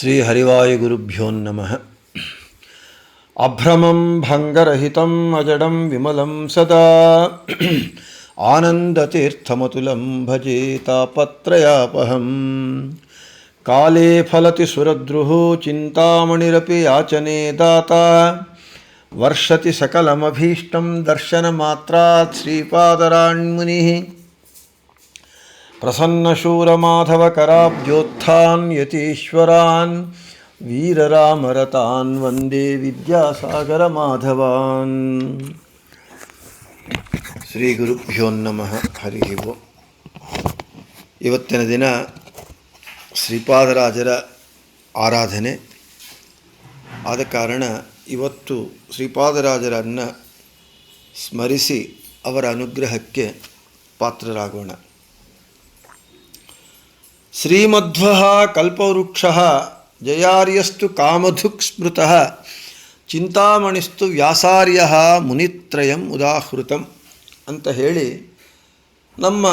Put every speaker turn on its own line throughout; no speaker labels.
श्रीहरिवायुगुरुभ्यो नमः। अभ्रमं भङ्गरहितम् अजडं विमलं सदा। आनन्दतीर्थमतुलं भजे तापत्रयापहम्। काले फलति सुरद्रुः, चिन्तामणिरपि याचने दाता। वर्षति सकलमभीष्टं दर्शनमात्रात् श्रीपादराण्मुनिः। प्रसन्नशूरमाधवकराब्जोत्थान् यतीश्वरान् ವೀರರಾಮರತಾನ್ ವಂದೇ ವಿದ್ಯಾಸಾಗರಮಾಧವಾನ್ ಶ್ರೀ ಗುರುಭ್ಯೋ ನಮಃ ಹರಿ ಓಂ ಇವತ್ತಿನ ದಿನ ಶ್ರೀಪಾದರಾಜರ ಆರಾಧನೆ ಆದ ಕಾರಣ ಇವತ್ತು ಶ್ರೀಪಾದರಾಜರನ್ನು ಸ್ಮರಿಸಿ ಅವರ ಅನುಗ್ರಹಕ್ಕೆ ಪಾತ್ರರಾಗೋಣ ಶ್ರೀಮಧ್ವ ಕಲ್ಪವೃಕ್ಷ ಜಯಾರ್ಯಸ್ತು ಕಾಮಧುಕ್ ಸ್ಮೃತ ಚಿಂತಾಮಣಿಸ್ತು ವ್ಯಾಸಾರ್ಯ ಮುನಿತ್ರಯಂ ಉದಾಹೃತಂ ಅಂತ ಹೇಳಿ ನಮ್ಮ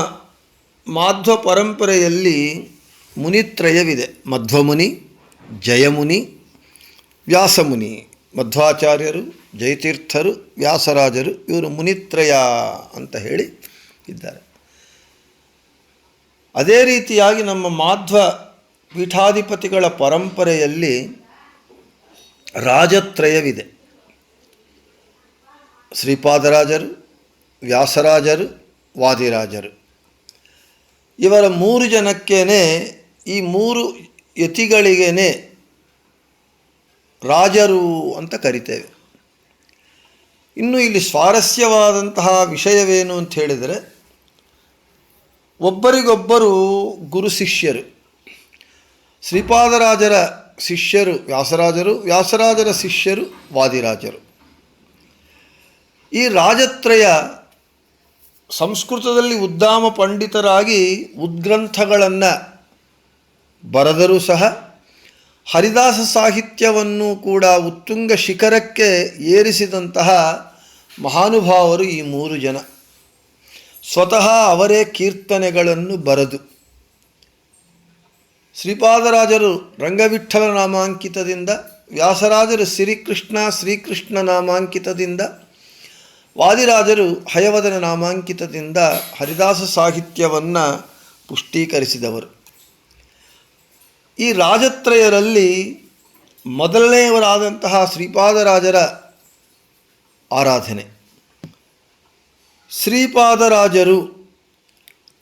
ಮಾಧ್ವ ಪರಂಪರೆಯಲ್ಲಿ ಮುನಿತ್ರಯವಿದೆ. ಮಧ್ವಮುನಿ, ಜಯಮುನಿ, ವ್ಯಾಸಮುನಿ. ಮಧ್ವಾಚಾರ್ಯರು, ಜಯತೀರ್ಥರು, ವ್ಯಾಸರಾಜರು ಇವರು ಮುನಿತ್ರಯ ಅಂತ ಹೇಳಿ ಇದ್ದಾರೆ. ಅದೇ ರೀತಿಯಾಗಿ ನಮ್ಮ ಮಾಧ್ವ ಪೀಠಾಧಿಪತಿಗಳ ಪರಂಪರೆಯಲ್ಲಿ ರಾಜತ್ರಯವಿದೆ. ಶ್ರೀಪಾದರಾಜರು, ವ್ಯಾಸರಾಜರು, ವಾದಿರಾಜರು. ಇವರ ಮೂರು ಜನಕ್ಕೇನೆ, ಈ ಮೂರು ಯತಿಗಳಿಗೇನೆ ರಾಜರು ಅಂತ ಕರಿತೇವೆ. ಇನ್ನು ಇಲ್ಲಿ ಸ್ವಾರಸ್ಯವಾದಂತಹ ವಿಷಯವೇನು ಅಂತ ಹೇಳಿದರೆ ಒಬ್ಬರಿಗೊಬ್ಬರು ಗುರು ಶಿಷ್ಯರು. ಶ್ರೀಪಾದರಾಜರ ಶಿಷ್ಯರು ವ್ಯಾಸರಾಜರು, ವ್ಯಾಸರಾಜರ ಶಿಷ್ಯರು ವಾದಿರಾಜರು. ಈ ರಾಜತ್ರಯ ಸಂಸ್ಕೃತದಲ್ಲಿ ಉದ್ದಾಮ ಪಂಡಿತರಾಗಿ ಉದ್ಗ್ರಂಥಗಳನ್ನು ಬರೆದರೂ ಸಹ ಹರಿದಾಸ ಸಾಹಿತ್ಯವನ್ನು ಕೂಡ ಉತ್ತುಂಗ ಶಿಖರಕ್ಕೆ ಏರಿಸಿದಂತಹ ಮಹಾನುಭಾವರು ಈ ಮೂರು ಜನ. ಸ್ವತಃ ಅವರೇ ಕೀರ್ತನೆಗಳನ್ನು ಬರೆದು. ಶ್ರೀಪಾದರಾಜರು ರಂಗವಿಠಲ ನಾಮಾಂಕಿತದಿಂದ, ವ್ಯಾಸರಾಜರು ಶ್ರೀಕೃಷ್ಣ ಶ್ರೀಕೃಷ್ಣ ನಾಮಾಂಕಿತದಿಂದ, ವಾದಿರಾಜರು ಹಯವದನ ನಾಮಾಂಕಿತದಿಂದ ಹರಿದಾಸ ಸಾಹಿತ್ಯವನ್ನು ಪುಷ್ಟೀಕರಿಸಿದವರು. ಈ ರಾಜತ್ರಯರಲ್ಲಿ ಮೊದಲನೆಯವರಾದಂತಹ ಶ್ರೀಪಾದರಾಜರ ಆರಾಧನೆ. ಶ್ರೀಪಾದರಾಜರು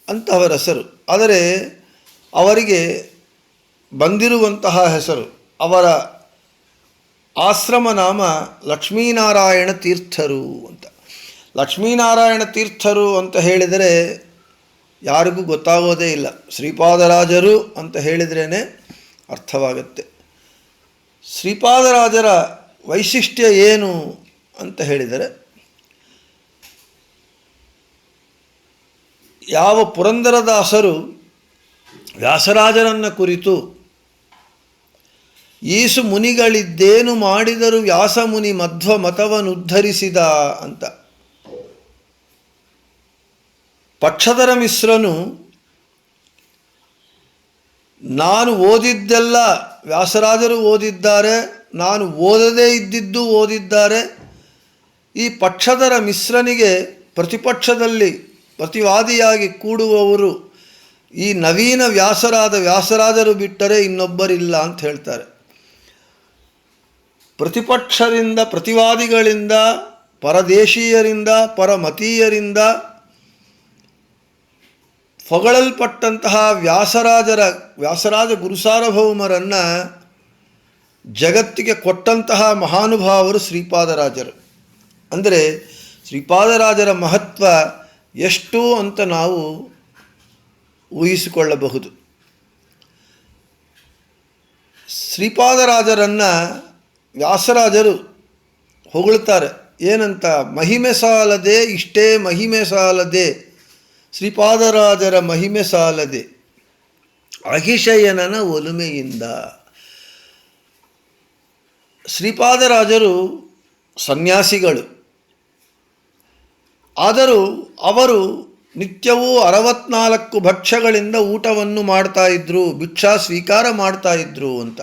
ಅಂತ ಅವರ ಹೆಸರು ಆದರೆ ಅವರಿಗೆ ಬಂದಿರುವಂತಹ ಹೆಸರು, ಅವರ ಆಶ್ರಮ ನಾಮ ಲಕ್ಷ್ಮೀನಾರಾಯಣ ತೀರ್ಥರು ಅಂತ. ಲಕ್ಷ್ಮೀನಾರಾಯಣ ತೀರ್ಥರು ಅಂತ ಹೇಳಿದರೆ ಯಾರಿಗೂ ಗೊತ್ತಾಗೋದೇ ಇಲ್ಲ. ಶ್ರೀಪಾದರಾಜರು ಅಂತ ಹೇಳಿದ್ರೇ ಅರ್ಥವಾಗುತ್ತೆ. ಶ್ರೀಪಾದರಾಜರ ವೈಶಿಷ್ಟ್ಯ ಏನು ಅಂತ ಹೇಳಿದರೆ ಯಾವ ಪುರಂದರದಾಸರು ವ್ಯಾಸರಾಜರನ್ನು ಕುರಿತು, ಈಸು ಮುನಿಗಳಿದ್ದೇನು ಮಾಡಿದರು ವ್ಯಾಸಮುನಿ ಮಧ್ವ ಮತವನ್ನುದ್ಧರಿಸಿದ ಅಂತ. ಪಕ್ಷಧರ ಮಿಶ್ರನು, ನಾನು ಓದಿದ್ದೆಲ್ಲ ವ್ಯಾಸರಾಜರು ಓದಿದ್ದಾರೆ, ನಾನು ಓದದೇ ಇದ್ದಿದ್ದು ಓದಿದ್ದಾರೆ. ಈ ಪಕ್ಷಧರ ಮಿಶ್ರನಿಗೆ ಪ್ರತಿಪಕ್ಷದಲ್ಲಿ ಪ್ರತಿವಾದಿಯಾಗಿ ಕೂಡುವವರು ಈ ನವೀನ ವ್ಯಾಸರಾದ ವ್ಯಾಸರಾಜರು ಬಿಟ್ಟರೆ ಇನ್ನೊಬ್ಬರಿಲ್ಲ ಅಂತ ಹೇಳ್ತಾರೆ. ಪ್ರತಿಪಕ್ಷರಿಂದ, ಪ್ರತಿವಾದಿಗಳಿಂದ, ಪರದೇಶೀಯರಿಂದ, ಪರಮತೀಯರಿಂದ ಹೊಗಳಲ್ಪಟ್ಟಂತಹ ವ್ಯಾಸರಾಜರ, ವ್ಯಾಸರಾಜ ಗುರುಸಾರ್ವಭೌಮರನ್ನು ಜಗತ್ತಿಗೆ ಕೊಟ್ಟಂತಹ ಮಹಾನುಭಾವರು ಶ್ರೀಪಾದರಾಜರು. ಅಂದರೆ ಶ್ರೀಪಾದರಾಜರ ಮಹತ್ವ ಎಷ್ಟು ಅಂತ ನಾವು ಊಹಿಸಿಕೊಳ್ಳಬಹುದು. ಶ್ರೀಪಾದರಾಜರನ್ನು ವ್ಯಾಸರಾಜರು ಹೊಗಳ್ತಾರೆ. ಏನಂತ? ಮಹಿಮೆ ಸಾಲದೆ ಇಷ್ಟೇ ಮಹಿಮೆ ಸಾಲದೆ, ಶ್ರೀಪಾದರಾಜರ ಮಹಿಮೆ ಸಾಲದೆ ಅಹಿಶಯನನ ಒಲುಮೆಯಿಂದ. ಶ್ರೀಪಾದರಾಜರು ಸನ್ಯಾಸಿಗಳು. ಆದರೂ ಅವರು ನಿತ್ಯವೂ ಅರವತ್ನಾಲ್ಕು ಭಕ್ಷ್ಯಗಳಿಂದ ಊಟವನ್ನು ಮಾಡ್ತಾ ಇದ್ರು, ಭಿಕ್ಷಾ ಸ್ವೀಕಾರ ಮಾಡ್ತಾ ಇದ್ರು ಅಂತ.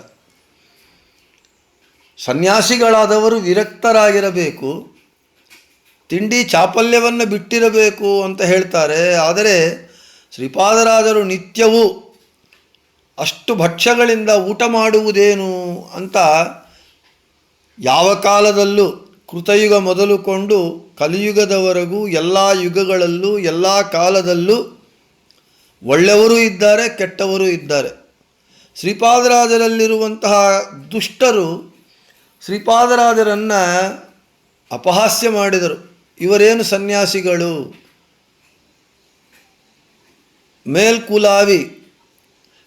ಸನ್ಯಾಸಿಗಳಾದವರು ವಿರಕ್ತರಾಗಿರಬೇಕು, ತಿಂಡಿ ಚಾಪಲ್ಯವನ್ನು ಬಿಟ್ಟಿರಬೇಕು ಅಂತ ಹೇಳ್ತಾರೆ. ಆದರೆ ಶ್ರೀಪಾದರಾದರು ನಿತ್ಯವೂ ಅಷ್ಟು ಭಕ್ಷ್ಯಗಳಿಂದ ಊಟ ಮಾಡುವುದೇನು ಅಂತ ಯಾವ ಕಾಲದಲ್ಲೂ ಕೃತಯುಗ ಮೊದಲುಕೊಂಡು ಕಲಿಯುಗದವರೆಗೂ ಎಲ್ಲ ಯುಗಗಳಲ್ಲೂ, ಎಲ್ಲ ಕಾಲದಲ್ಲೂ ಒಳ್ಳೆಯವರೂ ಇದ್ದಾರೆ, ಕೆಟ್ಟವರೂ ಇದ್ದಾರೆ. ಶ್ರೀಪಾದರಾಜರಲ್ಲಿರುವಂತಹ ದುಷ್ಟರು ಶ್ರೀಪಾದರಾಜರನ್ನು ಅಪಹಾಸ್ಯ ಮಾಡಿದರು. ಇವರೇನು ಸನ್ಯಾಸಿಗಳು? ಮೇಲ್ಕುಲಾವಿ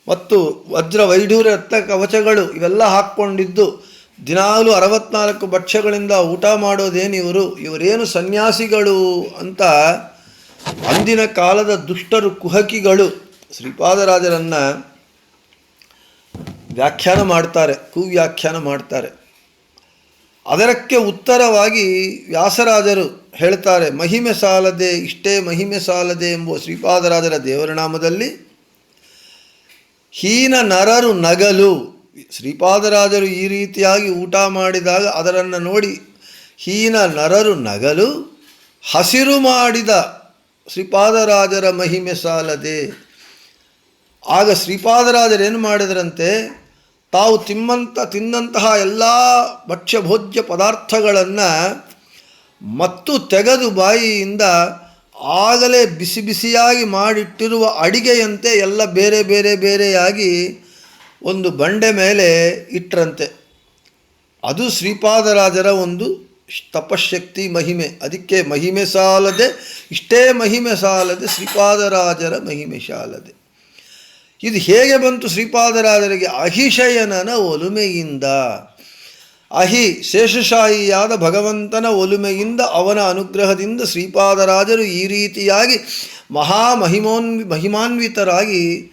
ಮತ್ತು ವಜ್ರ ವೈಢೂರ್ಯ ರಕ್ತ ಕವಚಗಳು ಇವೆಲ್ಲ ಹಾಕ್ಕೊಂಡಿದ್ದು ದಿನಾಲು ಅರವತ್ನಾಲ್ಕು ಭಕ್ಷ್ಯಗಳಿಂದ ಊಟ ಮಾಡೋದೇನು ಇವರು? ಇವರೇನು ಸನ್ಯಾಸಿಗಳು ಅಂತ ಅಂದಿನ ಕಾಲದ ದುಷ್ಟರು ಕುಹಕಿಗಳು ಶ್ರೀಪಾದರಾಜರನ್ನು ವ್ಯಾಖ್ಯಾನ ಮಾಡ್ತಾರೆ, ಕುವ್ಯಾಖ್ಯಾನ ಮಾಡ್ತಾರೆ. ಅದರಕ್ಕೆ ಉತ್ತರವಾಗಿ ವ್ಯಾಸರಾಜರು ಹೇಳ್ತಾರೆ, ಮಹಿಮೆ ಸಾಲದೆ, ಇಷ್ಟೇ ಮಹಿಮೆ ಸಾಲದೆ ಎಂಬುವ ಶ್ರೀಪಾದರಾಜರ ದೇವರನಾಮದಲ್ಲಿ ಹೀನ ನರರು ನಗಲು. ಶ್ರೀಪಾದರಾಜರು ಈ ರೀತಿಯಾಗಿ ಊಟ ಮಾಡಿದಾಗ ಅದರನ್ನು ನೋಡಿ ಹೀನ ನರರು ನಗಲು ಹಸಿರು ಮಾಡಿದ ಶ್ರೀಪಾದರಾಜರ ಮಹಿಮೆ ಸಾಲದೆ. ಆಗ ಶ್ರೀಪಾದರಾಜರೇನು ಮಾಡಿದರಂತೆ? ತಾವು ತಿಮ್ಮಂತ ತಿಂದಂತಹ ಎಲ್ಲ ಭಕ್ಷ್ಯಭೋಜ್ಯ ಪದಾರ್ಥಗಳನ್ನು ಮತ್ತು ತೆಗೆದು ಬಾಯಿಯಿಂದ ಆಗಲೇ ಬಿಸಿ ಬಿಸಿಯಾಗಿ ಮಾಡಿಟ್ಟಿರುವ ಅಡಿಗೆಯಂತೆ ಎಲ್ಲ ಬೇರೆ ಬೇರೆ ಬೇರೆಯಾಗಿ ಒಂದು ಬಂಡೆ ಮೇಲೆ ಇಟ್ಟರಂತೆ ಅದು ಶ್ರೀಪಾದರಾಜರ ಒಂದು ತಪಶಕ್ತಿ ಮಹಿಮೆ. ಅದಕ್ಕೆ ಮಹಿಮೆ ಸಾಲದೆ, ಇಷ್ಟೇ ಮಹಿಮೆ ಸಾಲದೆ ಶ್ರೀಪಾದರಾಜರ ಮಹಿಮೆ ಸಾಲದೆ ಇದು ಹೇಗೆ ಬಂತು ಶ್ರೀಪಾದರಾಜರಿಗೆ? ಅಹಿಶಯನನ ಒಲುಮೆಯಿಂದ. ಅಹಿ ಶೇಷಶಾಹಿಯಾದ ಭಗವಂತನ ಒಲುಮೆಯಿಂದ ಅವನ ಅನುಗ್ರಹದಿಂದ ಶ್ರೀಪಾದರಾಜರು ಈ ರೀತಿಯಾಗಿ ಮಹಾಮಹಿಮೋನ್ವಿ ಮಹಿಮಾನ್ವಿತರಾಗಿ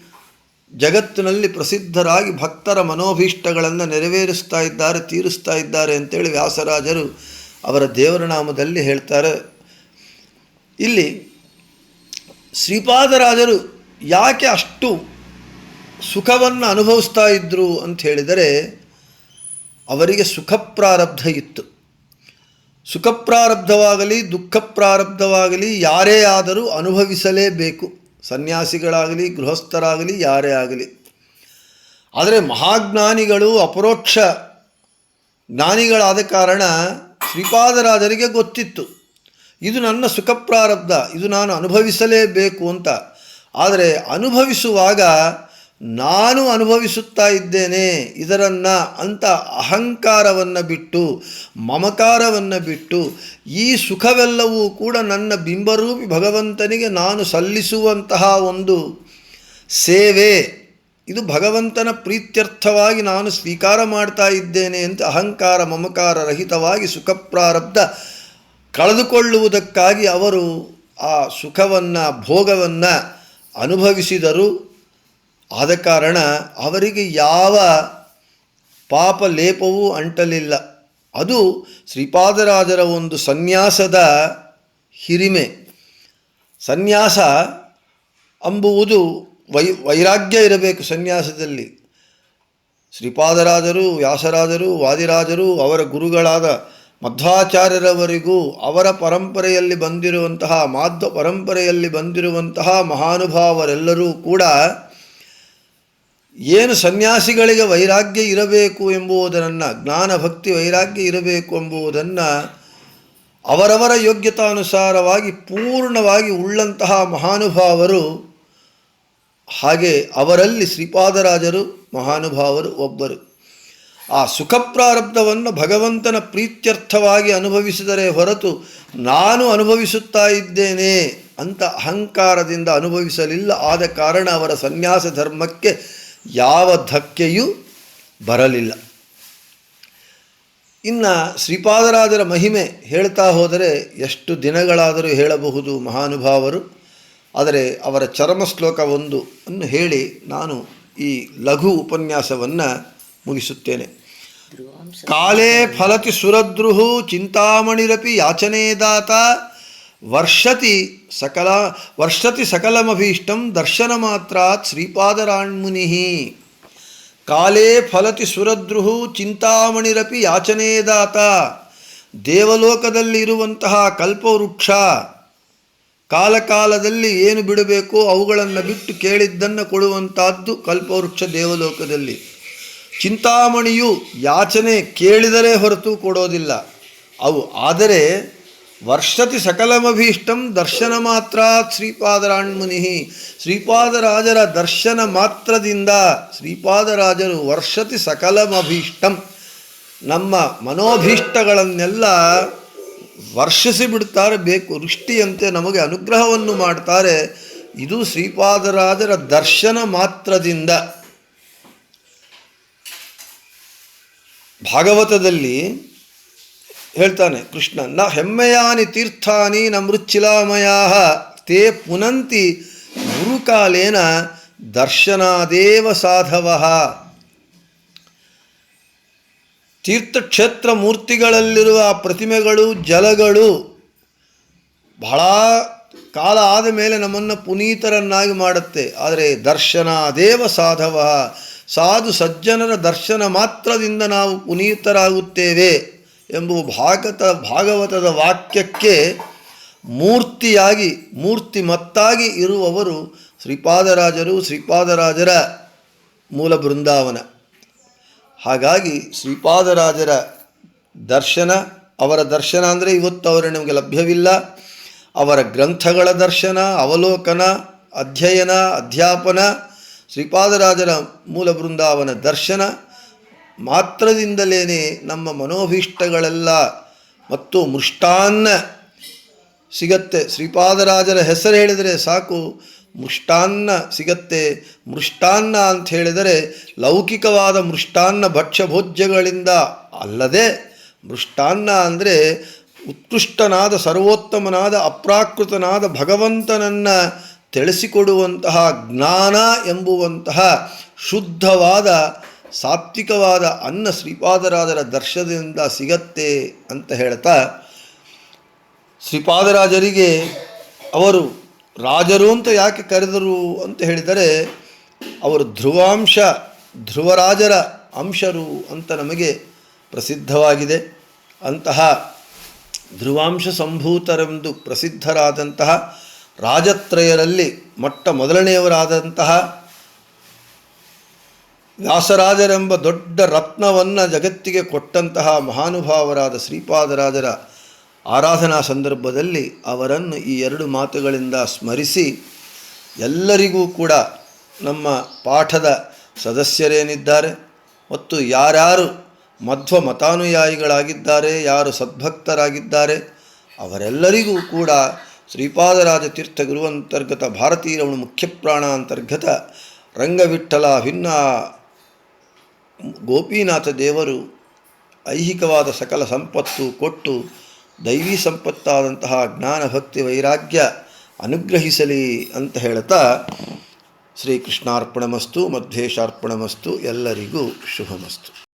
ಜಗತ್ತಿನಲ್ಲಿ ಪ್ರಸಿದ್ಧರಾಗಿ ಭಕ್ತರ ಮನೋಭೀಷ್ಟಗಳನ್ನು ನೆರವೇರಿಸ್ತಾ ಇದ್ದಾರೆ, ತೀರಿಸ್ತಾ ಇದ್ದಾರೆ ಅಂತೇಳಿ ವ್ಯಾಸರಾಜರು ಅವರ ದೇವರ ನಾಮದಲ್ಲಿ ಹೇಳ್ತಾರೆ. ಇಲ್ಲಿ ಶ್ರೀಪಾದರಾಜರು ಯಾಕೆ ಅಷ್ಟು ಸುಖವನ್ನು ಅನುಭವಿಸ್ತಾ ಇದ್ದರು ಅಂತ ಹೇಳಿದರೆ, ಅವರಿಗೆ ಸುಖ ಪ್ರಾರಬ್ಧ ಇತ್ತು. ಸುಖ ಪ್ರಾರಬ್ಧವಾಗಲಿ, ದುಃಖ ಪ್ರಾರಬ್ಧವಾಗಲಿ ಯಾರೇ ಆದರೂ ಅನುಭವಿಸಲೇಬೇಕು. ಸನ್ಯಾಸಿಗಳಾಗಲಿ, ಗೃಹಸ್ಥರಾಗಲಿ, ಯಾರೇ ಆಗಲಿ. ಆದರೆ ಮಹಾಜ್ಞಾನಿಗಳು ಅಪರೋಕ್ಷ ಜ್ಞಾನಿಗಳಾದ ಕಾರಣ ಶ್ರೀಪಾದರಾಜರಿಗೆ ಗೊತ್ತಿತ್ತು. ಇದು ನನ್ನ ಸುಖ ಪ್ರಾರಬ್ಧ ಇದು ನಾನು ಅನುಭವಿಸಲೇಬೇಕು ಅಂತ. ಆದರೆ ಅನುಭವಿಸುವಾಗ ನಾನು ಅನುಭವಿಸುತ್ತಾ ಇದ್ದೇನೆ, ಇದರನ್ನು ಅಂತ ಅಹಂಕಾರವನ್ನು ಬಿಟ್ಟು, ಮಮಕಾರವನ್ನು ಬಿಟ್ಟು, ಈ ಸುಖವೆಲ್ಲವೂ ಕೂಡ ನನ್ನ ಬಿಂಬರೂಪಿ ಭಗವಂತನಿಗೆ ನಾನು ಸಲ್ಲಿಸುವಂತಹ ಒಂದು ಸೇವೆ. ಇದು ಭಗವಂತನ ಪ್ರೀತ್ಯರ್ಥವಾಗಿ ನಾನು ಸ್ವೀಕಾರ ಮಾಡ್ತಾ ಇದ್ದೇನೆ ಅಂತ ಅಹಂಕಾರ, ಮಮಕಾರ ರಹಿತವಾಗಿ ಸುಖ ಪ್ರಾರಬ್ಧ ಕಳೆದುಕೊಳ್ಳುವುದಕ್ಕಾಗಿ ಅವರು ಆ ಸುಖವನ್ನು, ಭೋಗವನ್ನು ಅನುಭವಿಸಿದರು. ಆದ ಕಾರಣ ಅವರಿಗೆ ಯಾವ ಪಾಪ ಲೇಪವೂ ಅಂಟಲಿಲ್ಲ. ಅದು ಶ್ರೀಪಾದರಾಜರ ಒಂದು ಸನ್ಯಾಸದ ಹಿರಿಮೆ. ಸನ್ಯಾಸ ಅಂಬುವುದು ವೈ, ವೈರಾಗ್ಯ ಇರಬೇಕು ಸನ್ಯಾಸದಲ್ಲಿ. ಶ್ರೀಪಾದರಾಜರು, ವ್ಯಾಸರಾಜರು, ವಾದಿರಾಜರು, ಅವರ ಗುರುಗಳಾದ ಮಧ್ವಾಚಾರ್ಯರವರಿಗೂ ಅವರ ಪರಂಪರೆಯಲ್ಲಿ ಬಂದಿರುವಂತಹ, ಮಾಧ್ವ ಪರಂಪರೆಯಲ್ಲಿ ಬಂದಿರುವಂತಹ ಮಹಾನುಭಾವರೆಲ್ಲರೂ ಕೂಡ ಏನು ಸನ್ಯಾಸಿಗಳಿಗೆ ವೈರಾಗ್ಯ ಇರಬೇಕು ಎಂಬುದನ್ನು ಜ್ಞಾನ ಭಕ್ತಿ ವೈರಾಗ್ಯ ಇರಬೇಕು ಎಂಬುದನ್ನು ಅವರವರ ಯೋಗ್ಯತಾನುಸಾರವಾಗಿ ಪೂರ್ಣವಾಗಿ ಉಳ್ಳಂತಹ ಮಹಾನುಭಾವರು, ಹಾಗೆ ಅವರಲ್ಲಿ ಶ್ರೀಪಾದರಾಜರು ಮಹಾನುಭಾವರು ಒಬ್ಬರು. ಆ ಸುಖ ಪ್ರಾರಬ್ಧವನ್ನು ಭಗವಂತನ ಪ್ರೀತ್ಯರ್ಥವಾಗಿ ಅನುಭವಿಸಿದರೆ ಹೊರತು ನಾನು ಅನುಭವಿಸುತ್ತಾ ಇದ್ದೇನೆ ಅಂತ ಅಹಂಕಾರದಿಂದ ಅನುಭವಿಸಲಿಲ್ಲ. ಆದ ಕಾರಣ ಅವರ ಸನ್ಯಾಸ ಧರ್ಮಕ್ಕೆ ಯಾವ ಧಕ್ಕೆಯೂ ಬರಲಿಲ್ಲ. ಇನ್ನು ಶ್ರೀಪಾದರಾಜರ ಮಹಿಮೆ ಹೇಳ್ತಾ ಹೋದರೆ ಎಷ್ಟು ದಿನಗಳಾದರೂ ಹೇಳಬಹುದು ಮಹಾನುಭಾವರು. ಆದರೆ ಅವರ ಚರಮ ಶ್ಲೋಕ ಒಂದು ಅನ್ನು ಹೇಳಿ ನಾನು ಈ ಲಘು ಉಪನ್ಯಾಸವನ್ನು ಮುಗಿಸುತ್ತೇನೆ. ಕಾಲೇ ಫಲತಿ ಸುರದ್ರುಹು ಚಿಂತಾಮಣಿರಪಿ ಯಾಚನೆ ದಾತ ವರ್ಷತಿ ಸಕಲ, ವರ್ಷತಿ ಸಕಲಮಭೀಷ್ಟಂ ದರ್ಶನ ಮಾತ್ರಾತ್ ಶ್ರೀಪಾದರಾಣ್ಮುನಿ ಕಾಲೇ ಫಲತಿ ಸುರದ್ರುಹು ಚಿಂತಾಮಣಿರಪಿ ಯಾಚನೇದಾತ ದೇವಲೋಕದಲ್ಲಿ ಇರುವಂತಹ ಕಲ್ಪವೃಕ್ಷ. ಕಾಲಕಾಲದಲ್ಲಿ ಏನು ಬಿಡಬೇಕೋ ಅವುಗಳನ್ನು ಬಿಟ್ಟು ಕೇಳಿದ್ದನ್ನು ಕೊಡುವಂತಹದ್ದು ಕಲ್ಪವೃಕ್ಷ ದೇವಲೋಕದಲ್ಲಿ. ಚಿಂತಾಮಣಿಯು ಯಾಚನೆ ಕೇಳಿದರೆ ಹೊರತು ಕೊಡೋದಿಲ್ಲ. ಅವು ಆದರೆ ವರ್ಷತಿ ಸಕಲಮಭೀಷ್ಟಂ ದರ್ಶನ ಮಾತ್ರ ಶ್ರೀಪಾದರಾಣ್ಮುನಿ ಶ್ರೀಪಾದರಾಜರ ದರ್ಶನ ಮಾತ್ರದಿಂದ ಶ್ರೀಪಾದರಾಜರು ವರ್ಷತಿ ಸಕಲಮಭೀಷ್ಟಂ. ನಮ್ಮ ಮನೋಭೀಷ್ಟಗಳನ್ನೆಲ್ಲ ವರ್ಷಿಸಿ ಬಿಡ್ತಾರೆ, ಬೇಕು ವೃಷ್ಟಿಯಂತೆ ನಮಗೆ ಅನುಗ್ರಹವನ್ನು ಮಾಡ್ತಾರೆ. ಇದು ಶ್ರೀಪಾದರಾಜರ ದರ್ಶನ ಮಾತ್ರದಿಂದ. ಭಾಗವತದಲ್ಲಿ ಹೇಳ್ತಾನೆ ಕೃಷ್ಣ, ನ ಹೆಮ್ಮೆಯಾನಿ ತೀರ್ಥಾನಿ ಮೃಚ್ಛಿಲಾಮಯ ತೇ ಪುನಂತಿ ಗುರುಕಾಲೇನ ದರ್ಶನಾದೇವ ಸಾಧವ. ತೀರ್ಥಕ್ಷೇತ್ರ ಮೂರ್ತಿಗಳಲ್ಲಿರುವ ಪ್ರತಿಮೆಗಳು, ಜಲಗಳು ಬಹಳ ಕಾಲ ಆದ ಮೇಲೆ ನಮ್ಮನ್ನು ಪುನೀತರನ್ನಾಗಿ ಮಾಡುತ್ತೆ. ಆದರೆ ದರ್ಶನ ದೇವ ಸಾಧವ, ಸಾಧು ಸಜ್ಜನರ ದರ್ಶನ ಮಾತ್ರದಿಂದ ನಾವು ಪುನೀತರಾಗುತ್ತೇವೆ. ಎಂಬುವ ಭಾಗತ ಭಾಗವತದ ವಾಕ್ಯಕ್ಕೆ ಮೂರ್ತಿಯಾಗಿ ಮೂರ್ತಿಮತ್ತಾಗಿ ಇರುವವರು ಶ್ರೀಪಾದರಾಜರು, ಶ್ರೀಪಾದರಾಜರ ಮೂಲ ಬೃಂದಾವನ. ಹಾಗಾಗಿ ಶ್ರೀಪಾದರಾಜರ ದರ್ಶನ, ಅವರ ದರ್ಶನ ಅಂದರೆ ಇವತ್ತು ಅವರು ನಮಗೆ ಲಭ್ಯವಿಲ್ಲ. ಅವರ ಗ್ರಂಥಗಳ ದರ್ಶನ, ಅವಲೋಕನ, ಅಧ್ಯಯನ, ಅಧ್ಯಾಪನ, ಶ್ರೀಪಾದರಾಜರ ಮೂಲ ಬೃಂದಾವನ ದರ್ಶನ ಮಾತ್ರದಿಂದಲೇ ನಮ್ಮ ಮನೋಭೀಷ್ಟಗಳೆಲ್ಲ ಮತ್ತು ಮೃಷ್ಟಾನ್ನ ಸಿಗತ್ತೆ. ಶ್ರೀಪಾದರಾಜರ ಹೆಸರು ಹೇಳಿದರೆ ಸಾಕು. ಮೃಷ್ಟಾನ್ನ ಸಿಗತ್ತೆ. ಮೃಷ್ಟಾನ್ನ ಅಂತ ಹೇಳಿದರೆ ಲೌಕಿಕವಾದ ಮೃಷ್ಟಾನ್ನ ಭಕ್ಷ್ಯ ಭೋಜ್ಯಗಳಿಂದ ಅಲ್ಲದೆ ಮೃಷ್ಟಾನ್ನ ಅಂದರೆ ಉತ್ಕೃಷ್ಟನಾದ, ಸರ್ವೋತ್ತಮನಾದ, ಅಪ್ರಾಕೃತನಾದ ಭಗವಂತನನ್ನು ತಿಳಿಸಿಕೊಡುವಂತಹ ಜ್ಞಾನ ಎಂಬುವಂತಹ ಶುದ್ಧವಾದ ಸಾತ್ವಿಕವಾದ ಅನ್ನ ಶ್ರೀಪಾದರಾಜರ ದರ್ಶನದಿಂದ ಸಿಗತ್ತೆ ಅಂತ ಹೇಳ್ತಾ, ಶ್ರೀಪಾದರಾಜರಿಗೆ ಅವರು ರಾಜರು ಅಂತ ಯಾಕೆ ಕರೆದರು ಅಂತ ಹೇಳಿದರೆ, ಅವರು ಧ್ರುವಾಂಶ, ಧ್ರುವರಾಜರ ಅಂಶರು ಅಂತ ನಮಗೆ ಪ್ರಸಿದ್ಧವಾಗಿದೆ. ಅಂತಹ ಧ್ರುವಾಂಶ ಸಂಭೂತರೆಂದು ಪ್ರಸಿದ್ಧರಾದಂತಹ ರಾಜತ್ರಯರಲ್ಲಿ ಮೊಟ್ಟ ಮೊದಲನೆಯವರಾದಂತಹ ವ್ಯಾಸರಾಜರೆಂಬ ದೊಡ್ಡ ರತ್ನವನ್ನು ಜಗತ್ತಿಗೆ ಕೊಟ್ಟಂತಹ ಮಹಾನುಭಾವರಾದ ಶ್ರೀಪಾದರಾಜರ ಆರಾಧನಾ ಸಂದರ್ಭದಲ್ಲಿ ಅವರನ್ನು ಈ ಎರಡು ಮಾತುಗಳಿಂದ ಸ್ಮರಿಸಿ ಎಲ್ಲರಿಗೂ ಕೂಡ ನಮ್ಮ ಪಾಠದ ಸದಸ್ಯರೇನಿದ್ದಾರೆ ಮತ್ತು ಯಾರ್ಯಾರು ಮಧ್ವ ಮತಾನುಯಾಯಿಗಳಾಗಿದ್ದಾರೆ ಯಾರು ಸದ್ಭಕ್ತರಾಗಿದ್ದಾರೆ, ಅವರೆಲ್ಲರಿಗೂ ಕೂಡ ಶ್ರೀಪಾದರಾಜ ತೀರ್ಥ ಗುರುವಂತರ್ಗತ ಭಾರತೀಯವನು ರಮಣ ಮುಖ್ಯಪ್ರಾಣ ಅಂತರ್ಗತ ರಂಗವಿಠಲ ಭಿನ್ನ ಗೋಪಿನಾಥ ದೇವರು ಐಹಿಕವಾದ ಸಕಲ ಸಂಪತ್ತು ಕೊಟ್ಟು ದೈವಿ ಸಂಪತ್ತಾದಂತಹ ಜ್ಞಾನ, ಭಕ್ತಿ, ವೈರಾಗ್ಯ ಅನುಗ್ರಹಿಸಲಿ ಅಂತ ಹೇಳ್ತಾ ಶ್ರೀಕೃಷ್ಣಾರ್ಪಣಮಸ್ತು ಮಧ್ವೇಶಾರ್ಪಣಮಸ್ತು ಎಲ್ಲರಿಗೂ ಶುಭಮಸ್ತು.